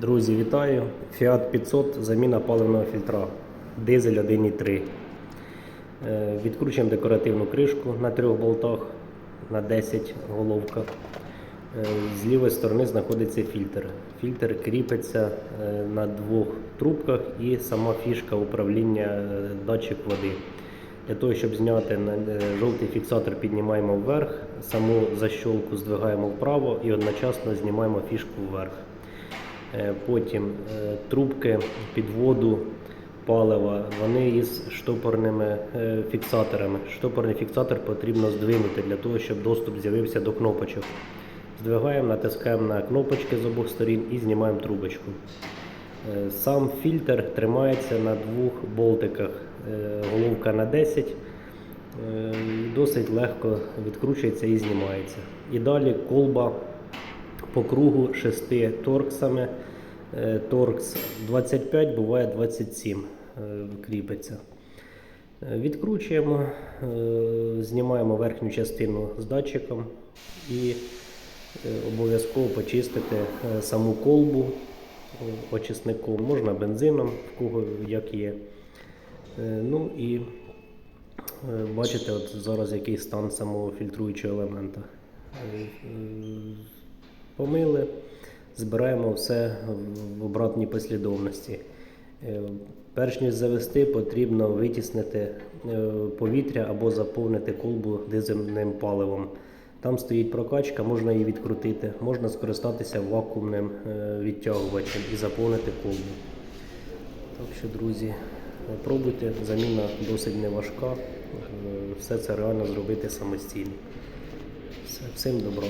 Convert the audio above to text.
Друзі, вітаю! Fiat 500, заміна паливного фільтра. Дизель 1.3. Е, Відкручуємо декоративну кришку на трьох болтах на 10 головках. Е, З лівої сторони знаходиться фільтр. Фільтр кріпиться е, на двох трубках і сама фішка управління датчик води. Для того, щоб зняти жовтий фіксатор, піднімаємо вверх, саму защолку здвигаємо вправо і одночасно знімаємо фішку вверх. Е, Потім е, трубки підводу палива, вони із штопорними е, фіксаторами. Штопорний фіксатор потрібно здвинути для того, щоб доступ з'явився до кнопочок. Здвигаємо, натискаємо на кнопочки з обох сторін і знімаємо трубочку. Сам фільтр тримається на двох болтиках. Головка на 10. Е, Досить легко відкручується і знімається. І далі колба по кругу 6 торксами. Е, Торкс 25, буває 27 е, кріпиться. Е, Відкручуємо, знімаємо верхню частину з датчиком і обов'язково почистити саму колбу очисником, можна бензином, в кого як є. Ну і бачите, от зараз який стан самого фільтруючого елемента. Помили, збираємо все в обратній послідовності. Е, Перш ніж завести, потрібно витіснити е, повітря або заповнити колбу дизельним паливом. Там стоїть прокачка, можна її відкрутити, можна скористатися вакуумним е, відтягувачем і заповнити колбу. Так що, друзі, пробуйте, заміна досить не важка. Е, Все це реально зробити самостійно. Всім добра.